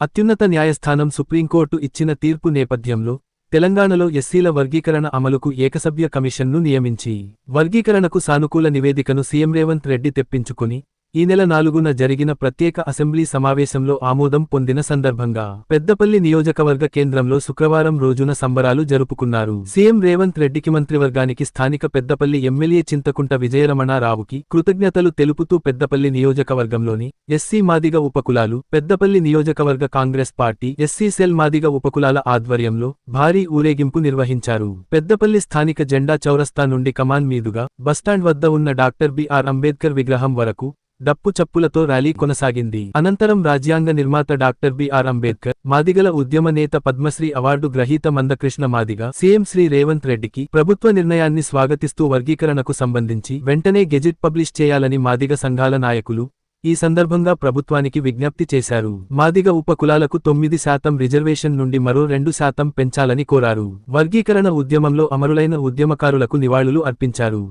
అత్యున్నత న్యాయస్థానం సుప్రీంకోర్టు ఇచ్చిన తీర్పు నేపథ్యంలో తెలంగాణలో ఎస్సీల వర్గీకరణ అమలుకు ఏకసభ్య కమిషన్ను నియమించి వర్గీకరణకు సానుకూల నివేదికను సీఎం రేవంత్ రెడ్డి తెప్పించుకుని ఈ నెల నాలుగున జరిగిన ప్రత్యేక అసెంబ్లీ సమావేశంలో ఆమోదం పొందిన సందర్భంగా పెద్దపల్లి నియోజకవర్గ కేంద్రంలో శుక్రవారం రోజున సంబరాలు జరుపుకున్నారు. సీఎం రేవంత్ రెడ్డికి మంత్రివర్గానికి స్థానిక పెద్దపల్లి ఎమ్మెల్యే చింతకుంట విజయరమణారావుకి కృతజ్ఞతలు తెలుపుతూ పెద్దపల్లి నియోజకవర్గంలోని ఎస్సీ మాదిగ ఉపకులాలు పెద్దపల్లి నియోజకవర్గ Congress party SC cell Madiga ఉపకులాల ఆధ్వర్యంలో భారీ ఊరేగింపు నిర్వహించారు. పెద్దపల్లి స్థానిక జెండా చౌరస్తా నుండి కమాన్ మీదుగా బస్టాండ్ వద్ద ఉన్న డాక్టర్ బిఆర్ అంబేద్కర్ విగ్రహం వరకు డప్పు చప్పులతో ర్యాలీ కొనసాగింది. అనంతరం రాజ్యాంగ నిర్మాత డాక్టర్ బిఆర్ అంబేద్కర్ మాదిగల ఉద్యమ నేత పద్మశ్రీ అవార్డు గ్రహీత మందకృష్ణ మాదిగ సీఎం శ్రీ రేవంత్ రెడ్డికి ప్రభుత్వ నిర్ణయాన్ని స్వాగతిస్తూ వర్గీకరణకు సంబంధించి వెంటనే గెజిట్ పబ్లిష్ చేయాలని మాదిగ సంఘాల నాయకులు ఈ సందర్భంగా ప్రభుత్వానికి విజ్ఞప్తి చేశారు. మాదిగ ఉపకులాలకు తొమ్మిది శాతం రిజర్వేషన్ నుండి మరో రెండు శాతం పెంచాలని కోరారు. వర్గీకరణ ఉద్యమంలో అమరులైన ఉద్యమకారులకు నివాళులు అర్పించారు.